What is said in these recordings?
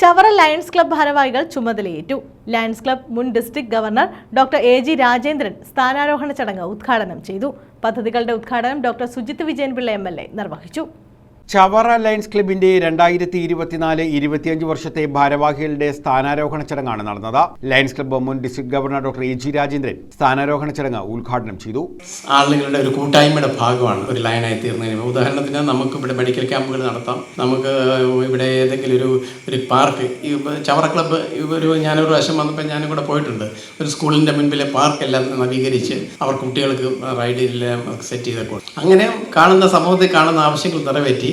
Chavara lions club ഭാരവാഹികൾ ചുമതലയേറ്റു. Lions club മുൻ district governor doctor A G Rajendran സ്ഥാനാരോഹണ ചടങ്ങ് ഉദ്ഘാടനം ചെയ്തു. പദ്ധതികളുടെ ഉദ്ഘാടനം doctor Sujith Vijayanpillai M L A നിർവഹിച്ചു. ചവറ ലയൺസ് ക്ലബിന്റെ രണ്ടായിരത്തി ഇരുപത്തിനാല് ഇരുപത്തിയഞ്ച് വർഷത്തെ ഭാരവാഹികളുടെ സ്ഥാനാരോഹണ ചടങ്ങാണ് നടന്നത്. ലയൺസ് ക്ലബ്ബ് മുൻ district governor doctor A G Rajendran സ്ഥാനാരോഹണ ചടങ്ങ് ഉദ്ഘാടനം ചെയ്തു. ആളുകളുടെ ഒരു കൂട്ടായ്മയുടെ ഭാഗമാണ് ഒരു ലയനായി തീർന്നതിന് ഉദാഹരണത്തിന് നമുക്ക് ഇവിടെ മെഡിക്കൽ ക്യാമ്പുകൾ നടത്താം. നമുക്ക് ഇവിടെ ഏതെങ്കിലും ഒരു ഒരു പാർക്ക്. ചവറ ക്ലബ്ബ് ഒരു ഞാനൊരു വശം വന്നപ്പോൾ ഞാനും കൂടെ പോയിട്ടുണ്ട്. ഒരു സ്കൂളിന്റെ മുൻപിലെ പാർക്ക് എല്ലാം നവീകരിച്ച് അവർ കുട്ടികൾക്ക് റൈഡിലെല്ലാം സെറ്റ് ചെയ്തൊക്കെ അങ്ങനെ കാണുന്ന സമൂഹത്തിൽ കാണുന്ന ആവശ്യങ്ങൾ നിറവേറ്റി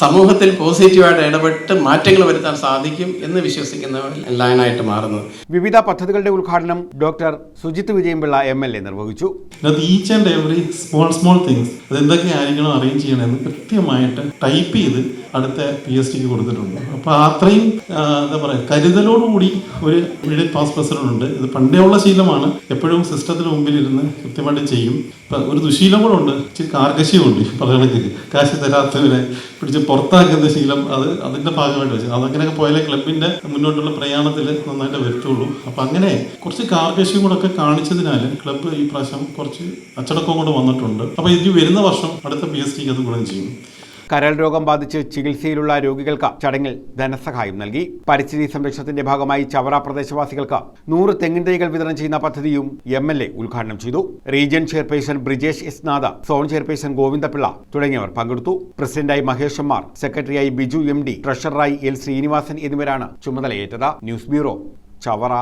സമൂഹത്തിൽ പോസിറ്റീവായിട്ട് ഇടപെട്ട് മാറ്റങ്ങൾ വരുത്താൻ സാധിക്കും എന്ന് വിശ്വസിക്കുന്ന ലൈനായിട്ട് മാറുന്നത്. വിവിധ പദ്ധതികളുടെ ഉദ്ഘാടനം doctor Sujith Vijayanpillai M L A നിർവഹിച്ചു. അത് each and every small small things അത് എന്തൊക്കെ ആയിരിക്കണം അറേഞ്ച് ചെയ്യണമെന്ന് കൃത്യമായിട്ട് ടൈപ്പ് ചെയ്ത് അടുത്ത പി എസ് ടിക്ക് കൊടുത്തിട്ടുണ്ട്. അപ്പോൾ അത്രയും എന്താ പറയുക കരുതലോടുകൂടി ഒരു മിഡിൽ പാസ് പ്രസിഡന്റ് ഉണ്ട്. ഇത് പണ്ടേ ഉള്ള ശീലമാണ്. എപ്പോഴും സിസ്റ്റത്തിന് മുമ്പിൽ ഇരുന്ന് കൃത്യമായിട്ട് ചെയ്യും. ഇപ്പം ഒരു ദുശീലം കൂടെ ഉണ്ട്. ഇച്ചിരി കാർക്കശ്യമുണ്ട് ഈ കാശ് തരാത്തവരെ പിടിച്ച് പുറത്താക്കുന്ന ശീലം അത് അതിന്റെ ഭാഗമായിട്ട് വെച്ചു. അതങ്ങനെയൊക്കെ പോയാലേ ക്ലബിന്റെ മുന്നോട്ടുള്ള പ്രയാണത്തിൽ നന്നായിട്ട് വരുത്തുള്ളൂ. അപ്പം അങ്ങനെ കുറച്ച് കാർക്കശ്യം കൂടെ ഒക്കെ കാണിച്ചതിനാൽ ക്ലബ്ബ് ഈ പ്രാവശ്യം കുറച്ച് അച്ചടക്കം കൂടെ വന്നിട്ടുണ്ട്. അപ്പോൾ ഇത് വരുന്ന വർഷം അടുത്ത പി എസ് ടിക്ക് അത് ഗുണം ചെയ്യും. കരൾ രോഗം ബാധിച്ച് ചികിത്സയിലുള്ള രോഗികൾക്ക് ചടങ്ങിൽ ധനസഹായം നൽകി. പരിസ്ഥിതി സംരക്ഷണത്തിന്റെ ഭാഗമായി ചവറ പ്രദേശവാസികൾക്ക് നൂറ് തെങ്ങിൻ തൈകൾ വിതരണം ചെയ്യുന്ന പദ്ധതിയും എം എൽ എ ഉദ്ഘാടനം ചെയ്തു. Region chairperson Brijesh S Natha zone chairperson Govindapillai തുടങ്ങിയവർ പങ്കെടുത്തു. പ്രസിഡന്റായി മഹേഷ് എം സെക്രട്ടറിയായി ബിജു എം ഡി ട്രഷററായി എൽ ശ്രീനിവാസൻ എന്നിവരാണ് ചുമതലയേറ്റത്. News bureau Chavara.